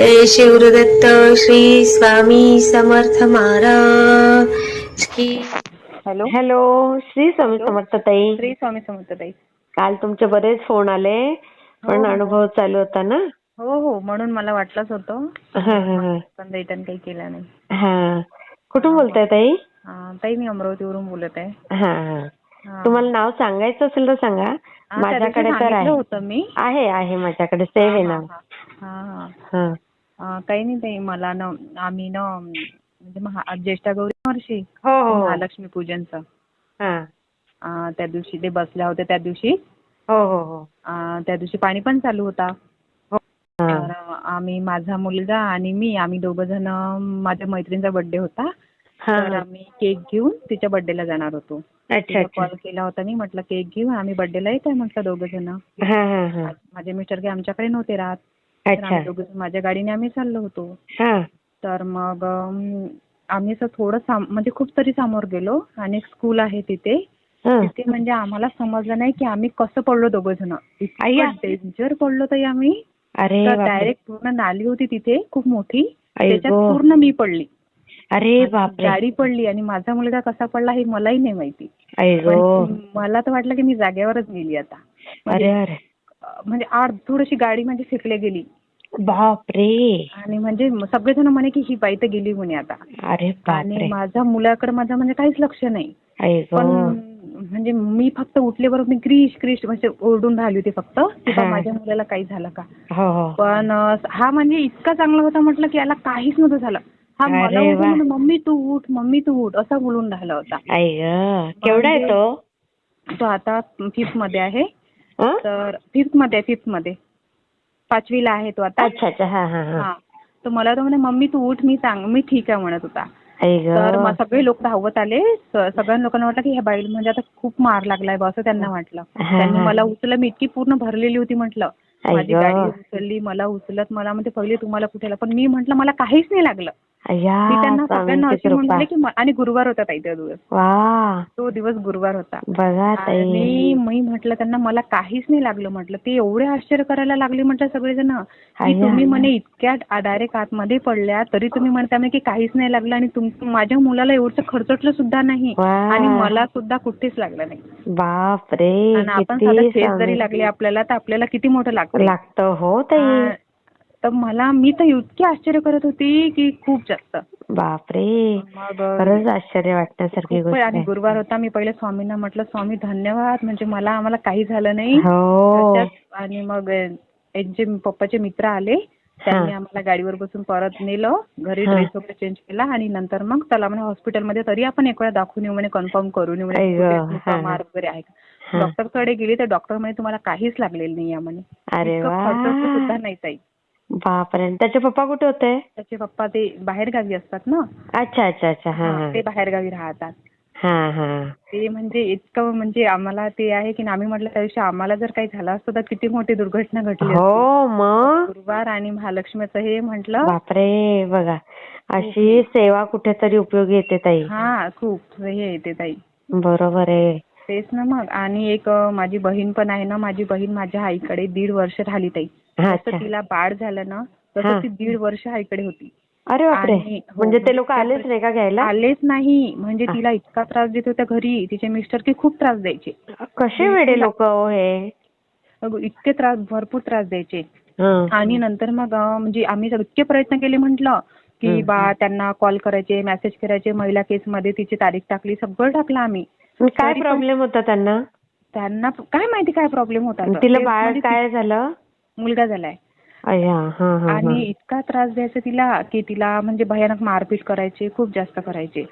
जय शिवदत्त श्री स्वामी समर्थ महाराज की hello. Hello Shri Swami Samarth ताई. श्री स्वामी समर्थ ताई. काल तुमचे बरेच फोन आले पण हो. अनुभव चालू होता ना? हो हो म्हणून मला वाटलंच होतं. हा हा हा. पण रिटर्न काही केलं नाही. हा. कुठून बोलताय ताई? हा, ताई मी अमरावतीवरून बोलत आहे. हा हा. हा. तुम्हाला नाव सांगायचं असेल तर सांगा. हा, माझ्याकडे तर आहे. होतं मी. आहे आहे माझ्याकडे. सेव्ह आहे नाव काही नाही ताई मला ना आम्ही ना म्हणजे महा ज्येष्ठा गौरी वर्षी हो हो हो. महालक्ष्मी पूजनचं. हा. त्या दिवशी ते बसल्या होत्या त्या दिवशी. हो हो हो. त्या दिवशी पाणी पण चालू होता. हा. तर आम्ही माझा मुलगा आणि मी आम्ही दोघं जण माझ्या मैत्रिणीचा बर्थडे होता. हा. तर आम्ही केक घेऊन तिच्या बर्थडेला जाणार होतो. अच्छा तिला अच्छा. कॉल केला होता मी म्हटलं केक घेऊन आम्ही बर्थडेला येत आहे म्हटलं दोघं जण. हा हा हा. माझे मिस्टर काही आमच्याकडे नव्हते राहत. तर अच्छा आम्ही दोघं जण माझ्या गाडीने आम्ही चाललो होतो. हा. तर मग आम्ही असं थोडं म्हणजे खूप तरी समोर गेलो. आणि एक स्कूल आहे तिथे. तिथे म्हणजे आम्हाला समजलं नाही की आम्ही कसं पडलो दोघं जण. इतकं डेंजर पडलो ताई आम्ही. अरे तर डायरेक्ट पूर्ण नाली होती तिथे खूप मोठी. त्याच्यात. पूर्ण मी पडली. अरे बापरे. गाडी पडली आणि माझा मुलगा कसा पडला हे मलाही नाही माहिती. मला तर वाटलं की मी जागेवरच गेली आता. म्हणजे अरे अरे. म्हणजे आड थोडीशी गाडी म्हणजे फेकली गेली. बापरे. आणि म्हणजे सगळेजण म्हणे की ही बाई तर गेली म्हणे आता. अरे आणि माझ्या मुलाकडे माझं म्हणजे काहीच लक्ष नाही. पण म्हणजे मी फक्त उठल्याबरोबर मी क्रिश क्रिश म्हणजे ओरडून राहिली होती फक्त की बा. माझ्या मुलाला काही झालं का? हो हो. पण हा म्हणजे इतका चांगला होता म्हटलं की याला काहीच नव्हतं झालं. हा मला उठून मम्मी तू उठ मम्मी तू उठ असा बोलून राहिला होता. केवढा आहे म्हणजे- तो? तो आता फिफ्थमध्ये आहे? तर फिफ्थमध्ये फिफ्थमध्ये. पाचवीला आहे तो आता. अच्छा अच्छा. हा हा हा. हा. तर मला तो म्हणे मम्मी तू उठ मी सांग. मी ठीक आहे म्हणत होता. आई तर मग सगळे लोक धावत आले. स- सगळ्या लोकांना वाटलं की ह्या बाईला म्हणजे आता खूप मार लागलाय बा असं त्यांना वाटलं. हा, त्यांनी. मला उचललं. मी इतकी पूर्ण भरलेली होती म्हटलं. आई माझी गं. गाडी उचलली मला उचलत. मला म्हणते पहिले तुम्हाला कुठे? पण मी म्हटलं मला काहीच नाही लागलं. मी त्यांना सगळ्यांना अशी की आणि गुरुवार होता ताई तो दिवस. तो दिवस गुरुवार होता. बघा आणि मी म्हटलं त्यांना मला काहीच नाही लागलं म्हटलं. ते एवढे आश्चर्य करायला लागले म्हटलं सगळेजण की. तुम्ही म्हणे इतक्या डायरेक्ट आतमध्ये पडल्या तरी तुम्ही म्हणता म्हणे की काहीच नाही लागलं आणि माझ्या मुलाला एवढं खर्चटलं सुद्धा नाही. आणि मला सुद्धा कुठेच लागलं नाही. बाप रे आणि आपण जरी लागली आपल्याला तर आपल्याला किती मोठं लागतं लागतं हो तर मला मी तर इतकी आश्चर्य करत होती की खूप जास्त. बापरे. खरंच आश्चर्य वाटण्यासारखी गोष्ट आणि गुरुवार होता मी पहिले स्वामींना म्हटलं स्वामी धन्यवाद. म्हणजे मला आम्हाला काही झालं नाही. हो. आणि मग यांचे पप्पाचे मित्र आले त्यांनी. आम्हाला गाडीवर बसून परत नेलं घरी. ड्रेस वगैरे चेंज केला आणि नंतर मग चला म्हणे हॉस्पिटलमध्ये तरी आपण एक वेळा दाखवून येऊ म्हणे कन्फर्म करून येऊ म्हणे. मार वगैरे आहे. का? डॉक्टरकडे गेली तर डॉक्टर म्हणे तुम्हाला काहीच लागलेलं नाही आहे म्हणे. सुद्धा नाही ताई. बापरे. त्याचे पप्पा कुठे होते? त्याचे पप्पा ते बाहेरगावी असतात ना. अच्छा अच्छा अच्छा. हा ते बाहेरगावी राहतात. हा हा. ते म्हणजे इतकं म्हणजे आम्हाला ते आहे की आम्ही म्हटलं त्या दिवशी आम्हाला जर काही झालं असतं तर किती मोठी दुर्घटना घडली. हो मग? गुरुवार आणि महालक्ष्मीचं हे म्हटलं. बापरे बघा. अशी सेवा कुठेतरी उपयोगी येते ताई. हा खूप. हे येते ताई. बरोबर आहे. तेच ना मग. आणि एक माझी बहीण पण आहे ना माझी बहीण माझ्या आईकडे दीड वर्ष राहिली ताई. जसं तिला बाळ झालं ना हा. तसं ती दीड वर्ष आईकडे होती. अरे बापरे. हो, म्हणजे ते म्हणजे लोक आलेच नाही का घ्यायला? आलेच नाही. म्हणजे हा. तिला इतका त्रास देत होत्या घरी. तिचे मिस्टर की खूप त्रास द्यायचे. कसे वेडे लोक हे अगं, इतके त्रास भरपूर त्रास द्यायचे. हं. आणि नंतर मग म्हणजे आम्ही इतके प्रयत्न केले म्हटलं की. बा त्यांना कॉल करायचे मेसेज करायचे महिला केस मध्ये तिची तारीख टाकली सगळं टाकलं आम्ही. काय प्रॉब्लेम होता त्यांना? त्यांना काय माहिती काय प्रॉब्लेम होता. तिला बाळ म्हणजे काय झालं? मुलगा झालाय. हा हा आणि इतका त्रास द्यायचा तिला की तिला म्हणजे भयानक मारपीट करायचे खूप जास्त करायचे.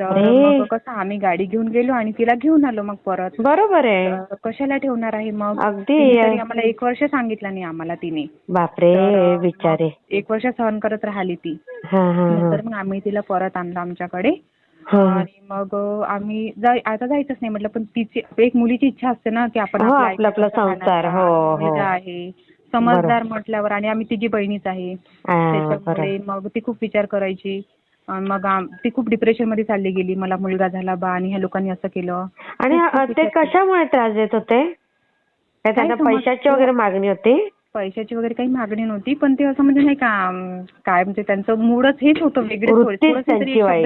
तर कसं आम्ही गाडी घेऊन गेलो आणि तिला घेऊन आलो मग परत. बरोबर आहे. कशाला ठेवणार आहे मग? आम्हाला एक वर्ष सांगितलं नाही आम्हाला तिने. बापरे बिचारे. एक वर्ष सहन करत राहिली ती. हा हा हा. नंतर मग आम्ही तिला परत आणलं आमच्याकडे. हं. आणि मग आम्ही आता जायचंच नाही म्हटलं पण तिची एक मुलीची इच्छा असते ना की आपण हो, आपल्या आपला- संसार. हो, हो. आहे. समजदार म्हटल्यावर आणि आम्ही तिघी बहिणीच आहे. त्याच्यामुळे मग ती खूप विचार करायची. मग ती खूप डिप्रेशनमध्ये चालली गेली. मला मुलगा झाला बा आणि ह्या लोकांनी असं केलं. आणि ते. कशामुळे त्रास देत होते? काय त्यांना? पैशाची वगैरे मागणी होती? पैशाची वगैरे काही मागणी नव्हती पण ते असं म्हणजे नाही का काय म्हणजे त्यांचं मूडच हेच होतं थोडंसं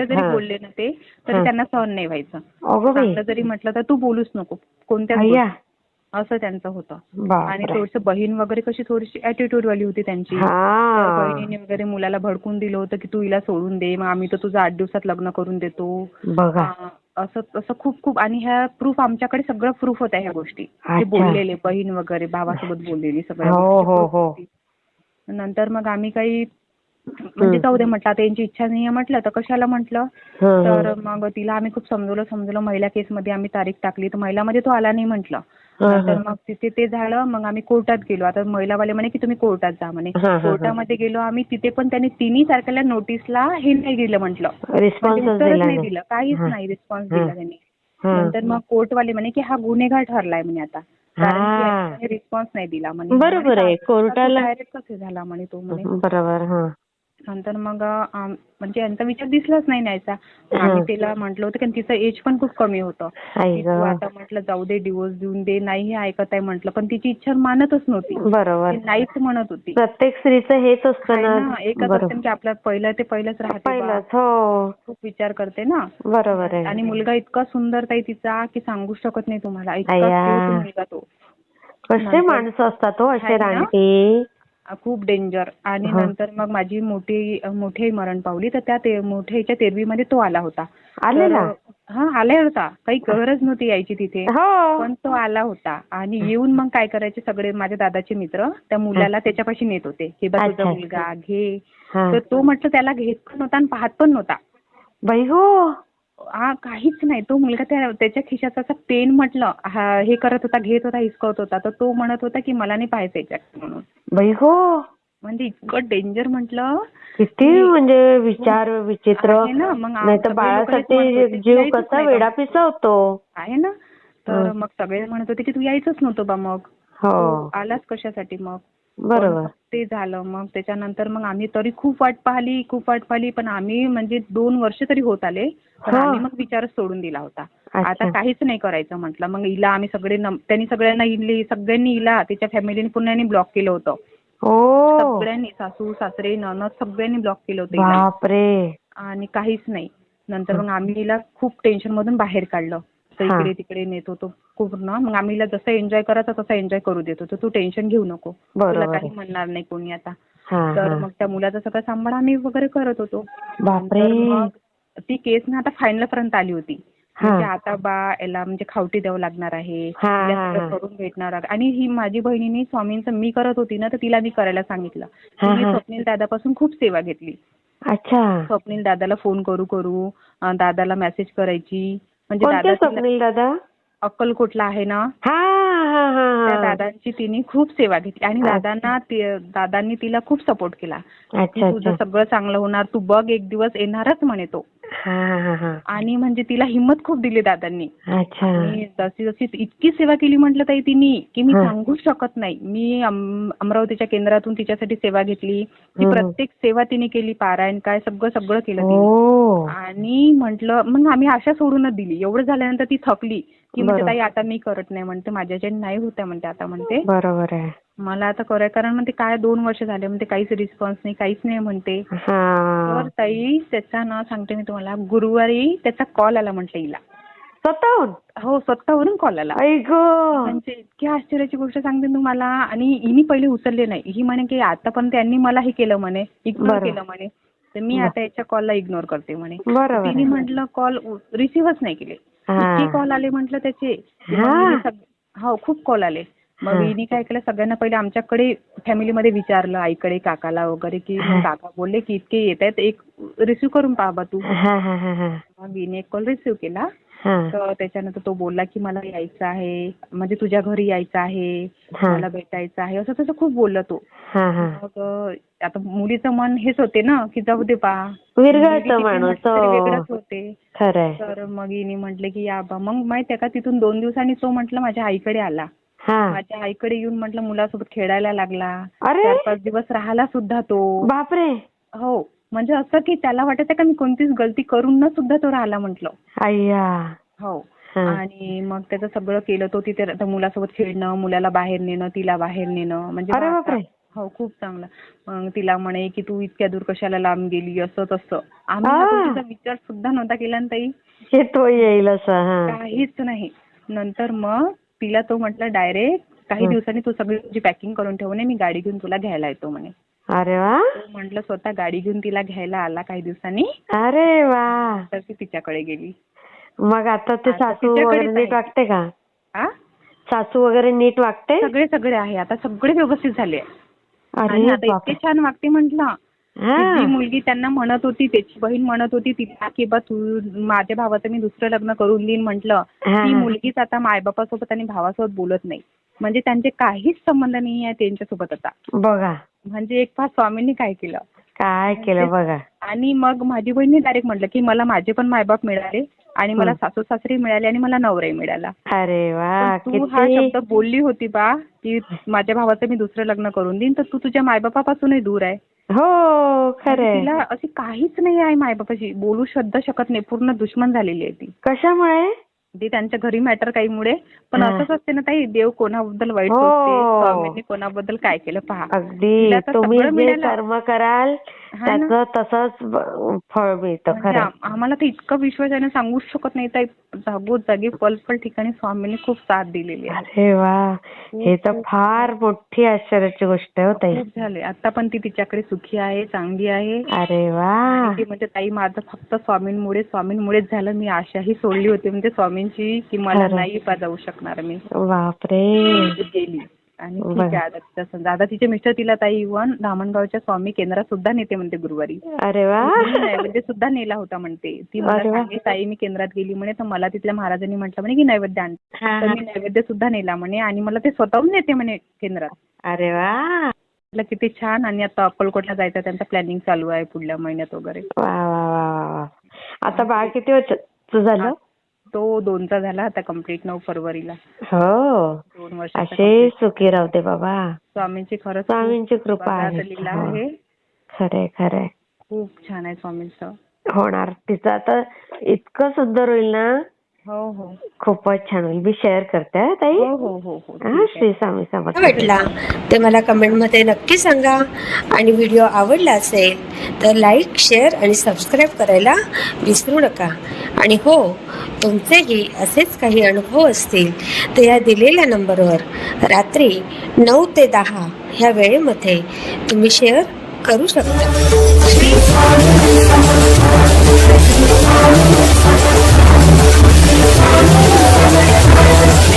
जरी. बोलले ना ते तरी. त्यांना सहन नाही व्हायचं. जरी म्हटलं तर तू बोलूच नको. गोष्टी. असं त्यांचं होतं. आणि थोडस बहीण वगैरे कशी थोडीशी ऍटिट्यूड वाली होती त्यांची. बहिणीने वगैरे मुलाला भडकून दिलं होतं की तू हिला सोडून दे मग आम्ही तर तुझं आठ दिवसात लग्न करून देतो. असं असं खूप खूप आणि ह्या प्रूफ आमच्याकडे सगळं प्रूफ होत्या ह्या गोष्टी. बोललेले बहीण वगैरे भावासोबत बोललेली सगळ्या हो, हो, हो. नंतर मग आम्ही काही म्हणजे जाऊ दे म्हटलं आता यांची इच्छा नाही म्हटलं तर कशाला म्हटलं. तर मग तिला आम्ही खूप समजवलं समजवलं महिला केसमध्ये आम्ही तारीख टाकली तर महिलामध्ये तो आला नाही म्हटलं. नंतर हं. मग तिथे ते झालं मग आम्ही कोर्टात गेलो आता महिलावाले म्हणे की तुम्ही कोर्टात जा म्हणे. कोर्टामध्ये गेलो आम्ही तिथे पण त्यांनी तिन्ही तारखेला नोटीसला हे नाही दिलं म्हटलं म्हणजे उत्तरच नाही दिलं काहीच. नाही रिस्पॉन्स. दिला त्यांनी. नंतर मग कोर्टवाले म्हणे की हा गुन्हेगार ठरलाय म्हणे आता हा. कारण रिस्पॉन्स नाही दिला म्हणे बरोबर आहे. कोर्टाला- डायरेक्ट कसे झाला म्हणे तो म्हणे बरोबर नंतर मग आम- म्हणजे यांचा विचार दिसलाच नाही न्यायचा. आम्ही तिला म्हटलं होतं की तिचं एज पण खूप कमी होतं. की तू आता म्हटलं जाऊ दे डिवोर्स देऊन दे नाही हे ऐकत आहे म्हटलं. पण तिची इच्छा मानतच नव्हती. बरोबर. ती नाहीच म्हणत होती. प्रत्येक स्त्रीचं हेच असतं ना. ना एकच असते की आपलं पहिलं ते पहिलंच राहते बा. पहिलंच हो. खूप विचार करते ना. बरोबर आहे. आणि मुलगा इतका सुंदर ताई तिचा की सांगू शकत नाही तुम्हाला. इतका अय्या. cute मुलगा तो. कसे माणसं असतात हो असे? रानटी. खूप डेंजर आणि हा. नंतर मग माझी मोठी मोठी मरण पावली. तर त्या मोठ्याच्या तेरवीमध्ये तो आला होता. हा आला होता. काही गरज नव्हती यायची तिथे. हो. पण तो आला होता. आणि येऊन मग काय करायचे सगळे माझे दादाचे मित्र त्या मुलाला त्याच्यापाशी नेत होते. की बा तुझा. मुलगा घे. हा. तर तो म्हटलं त्याला घेत पण नव्हता आणि पाहत पण नव्हता. बाई हो हा काहीच नाही. तो मुलगा त्या त्याच्या खिशाचा असा पेन म्हटलं हा हे करत होता घेत होता हिसकवत होता. तर तो म्हणत होता की मला नाही पाहायचं याच्यात म्हणून. बाई हो म्हणजे इतकं डेंजर म्हटलं. किती म्हणजे विचार विचित्र. आहे ना, मग नाही तर बाळासाठी जीव कसा नाही? वेडापिसा होतो आहे ना. तर हं. मग सगळे म्हणत होते की तू यायचंच नव्हतं बा मग. हो. तू आलाच कशासाठी मग? बरोबर. ते झालं. मग त्याच्यानंतर मग आम्ही तरी खूप वाट पाहिली खूप वाट पाहिली. पण आम्ही म्हणजे दोन वर्ष तरी होत आले. पण. आम्ही मग विचारच सोडून दिला होता. आता काहीच नाही करायचं म्हटलं. मग हिला आम्ही सगळे त्यांनी सगळ्यांना इली सगळ्यांनी हिला तिच्या फॅमिलीने पुन्हा ब्लॉक केलं होतं. हो. सगळ्यांनी सासू सासरे ननद सगळ्यांनी ब्लॉक केलं होतं आणि काहीच नाही. नंतर मग आम्ही हिला खूप टेन्शन मधून बाहेर काढलं. तर. इकडे तिकडे नेत होतो. पूर्ण मग आम्ही जसं एन्जॉय करायचं तसं एन्जॉय करू देत होतो. तू टेन्शन घेऊ नको. तुला काही. म्हणणार नाही कोणी आता. तर मग त्या मुलाचा सगळं सांभाळ आम्ही वगैरे करत होतो. मग ती केस ना आता फायनल पर्यंत आली होती. म्हणजे आता बा याला म्हणजे खावटी द्यावं लागणार आहे. करून भेटणार. आणि ही माझी बहिणीने स्वामींचं मी करत होती ना तर तिला मी करायला सांगितलं. तिने. स्वप्नील दादापासून खूप सेवा घेतली. अच्छा. स्वप्नील दादाला फोन करू करू. दादाला मेसेज करायची. कोणते तिला- स्वप्नील दादा? अक्कलकोटला आहे ना? हा हा हा त्या दादांची तिने खूप सेवा घेतली. आणि. दादांना दादांनी तिला खूप सपोर्ट केला. तुझं सगळं चांगलं होणार तू बघ एक दिवस येणारच म्हणे तो. आणि म्हणजे तिला हिंमत खूप दिली दादांनी. जशी जशी इतकी सेवा केली म्हटलं ताई तिने की मी. सांगूच शकत नाही. मी अम- अमरावतीच्या केंद्रातून तिच्यासाठी सेवा घेतली ती. प्रत्येक सेवा तिने केली पारायण काय सगळं सगळं केलं तिने. आणि म्हंटल मग आम्ही आशा सोडूनच दिली. एवढं झाल्यानंतर ती थकली. की म्हणते. ताई आता मी करत नाही म्हणते माझ्याच्याने नाही होत आहे म्हणते आता म्हणते. बरोबर आहे. मला आता कराय कारण म्हणते काय दोन वर्ष झाले म्हणते काहीच रिस्पॉन्स नाही काहीच नाही म्हणते. हा. तर ताई त्याचा ना सांगते मी तुम्हाला. गुरुवारी त्याचा कॉल आला म्हटलं हिला. स्वतःहून? हो स्वतःवरून कॉल आला. म्हणजे इतकी आश्चर्याची गोष्ट सांगते तुम्हाला. आणि हिने पहिले उचलले नाही. ही म्हणे की आतापर्यंत त्यांनी मला हे केलं म्हणे इग्नोर. केलं म्हणे. तर मी. आता याच्या कॉलला इग्नोर करते म्हणे. बरोबर तिने आहे. म्हटलं कॉल रिसिव्हच नाही केले. इतके कॉल आले म्हटलं त्याचे. हा. सग- हो खूप कॉल आले. मग. हिने काय केलं सगळ्यांना पहिले आमच्याकडे फॅमिलीमध्ये विचारलं आईकडे काकाला वगैरे की काका बोलले की इतके येत आहेत एक रिसिव्ह करून पहा बा तू. हा हा हा हा मग हिने एक कॉल रिसिव्ह केला. हा. तर त्याच्यानंतर तो बोलला की मला यायचं आहे म्हणजे तुझ्या घरी यायचं आहे मला भेटायचं आहे असं तसं खूप बोलला तो. मग आता मुलीचं मन हेच होते ना की जाऊ दे तरी हो. वेगळंच होते. तर मग हिने म्हटले की या बा मग माहितीये का तिथून दोन दिवसांनी तो म्हटलं माझ्या आईकडे आला. माझ्या आईकडे येऊन म्हटलं मुलासोबत खेळायला लागला. अरे! चार पाच दिवस राहिला सुद्धा तो. बापरे! हो. म्हणजे असं की त्याला वाटत का मी कोणतीच गलती करून न सुद्धा तो राहिला म्हटलं. अय्या हो. आणि मग त्याचं सगळं केलं तो तिथे मुलासोबत खेळणं मुलाला बाहेर नेणं तिला बाहेर नेणं. म्हणजे हो खूप चांगलं. मग तिला म्हणे की तू इतक्या दूर कशाला लांब गेली? असं. तसं आम्ही विचार सुद्धा नव्हता केला ना ताई. तो येईल असं हा. काहीच नाही. नंतर मग तिला तो म्हटलं डायरेक्ट काही. दिवसांनी तू सगळी तुझी पॅकिंग करून ठेव म्हणे मी गाडी घेऊन तुला घ्यायला येतो म्हणे. अरे वा. तो म्हटलं स्वतः गाडी घेऊन तिला घ्यायला आला काही दिवसांनी. अरे वा. तर ती तिच्याकडे गेली. मग आता ते सासू वगैरे नीट. वागते का? सासू वगैरे नीट वागते? सगळे सगळे आहे. आता सगळे व्यवस्थित झाले. आणि अरे आता इतके छान वागते म्हटलं. जी मुलगी त्यांना म्हणत होती त्याची बहीण म्हणत होती तिला की बा तू माझ्या भावाचं मी दुसरं लग्न करून देईन म्हटलं ती. मुलगीच आता मायबापासोबत आणि भावासोबत बोलत नाही. म्हणजे त्यांचे काहीच संबंध नाही आहे त्यांच्यासोबत आता. बघा. म्हणजे एक फार स्वामींनी काय केलं? काय केलं बघा. आणि मग माझी बहिणी डायरेक्ट म्हटलं की मला माझे पण मायबाप मिळाले आणि मला. सासू सासरे मिळाले आणि मला नवराही मिळाला. अरे वा तू हा शब्द बोलली होती बा की माझ्या भावाचं मी दुसरं लग्न करून देईन तर तू तुझ्या मायबापापासूनही दूर आहे. हो खरंय तिला अशी काहीच नाही आहे मायबापाशी बोलू शब्द शकत नाही पूर्ण दुश्मन झालेली आहे ती कशामुळे ती त्यांच्या घरी मॅटर काहीमुळे पण. असंच असते ना ताई देव कोणाबद्दल वाईट हो. सोचते स्वामींनी कोणाबद्दल काय केलं पहा अगदी तिला तर तुम्ही सगळं जे मिळालं. कर्म कराल. त्याचं तसंच फळ मिळतं म्हणजे खरं. आम- आम्हाला तर इतकं विश्वासाने सांगूच शकत नाही. ताई जागोजागी पल पल ठिकाणी स्वामींनी खूप साथ दिलेली आहे. अरे वा. हे तर फार मोठी आश्चर्याची गोष्ट आहे हो ताई. खूप झाले. आता पण ती तिच्याकडे सुखी आहे चांगली आहे. अरे वा. ती म्हणजे ताई माझं फक्त स्वामींमुळे स्वामींमुळेच झालं. मी आशाही सोडली होती. म्हणजे स्वामींची की मला. नाही पा जाऊ शकणार मी. बापरे. गेली. आणि ठीक. आहे आता तिचं समजा आता तिचे मिस्टर तिला ताई इव्हन धामणगावच्या स्वामी केंद्रात सुद्धा नेते म्हणते गुरुवारी. अरे वा. नैवेद्य सुद्धा नेला होता म्हणते. ती मला. सांगे ताई मी केंद्रात गेली म्हणे तर मला तिथल्या महाराजांनी म्हटलं म्हणे की नैवेद्य आण. तर. मी नैवेद्य सुद्धा नेला म्हणे आणि मला ते स्वतःहून नेते म्हणे केंद्रात. अरे वा. म्हटलं किती छान. आणि आता अक्कलकोटला जायचं त्यांचं प्लॅनिंग चालू आहे पुढल्या महिन्यात वगैरे. वा वा वा वा आता बाळ किती वर्षाचं झालं? तो दोनचा झाला आता कंप्लीट नऊ फरवरीला. हो. दोन वर्षाचा असे. सुखी राहू दे बाबा. स्वामींची खरंच स्वामींची कृपा आहे. लीला हो. आहे. खरंय खरंय खूप छान आहे स्वामींचं. होणार. तिचं आता इतकं सुंदर होईल ना. हो हो. खूपच छान. होईल मी शेअर करते हा ताई. हो हो हो हो. हा ठीक आहे. श्री स्वामी समर्थ. वाटला ते मला कमेंटमध्ये नक्की सांगा. आणि व्हिडिओ आवडला असेल तर लाईक शेअर आणि सबस्क्राईब करायला विसरू नका. आणि हो तुमचेही असेच काही अनुभव असतील तर या दिलेल्या नंबरवर रात्री नऊ ते दहा ह्या वेळेमध्ये तुम्ही शेअर करू शकता. Thank you.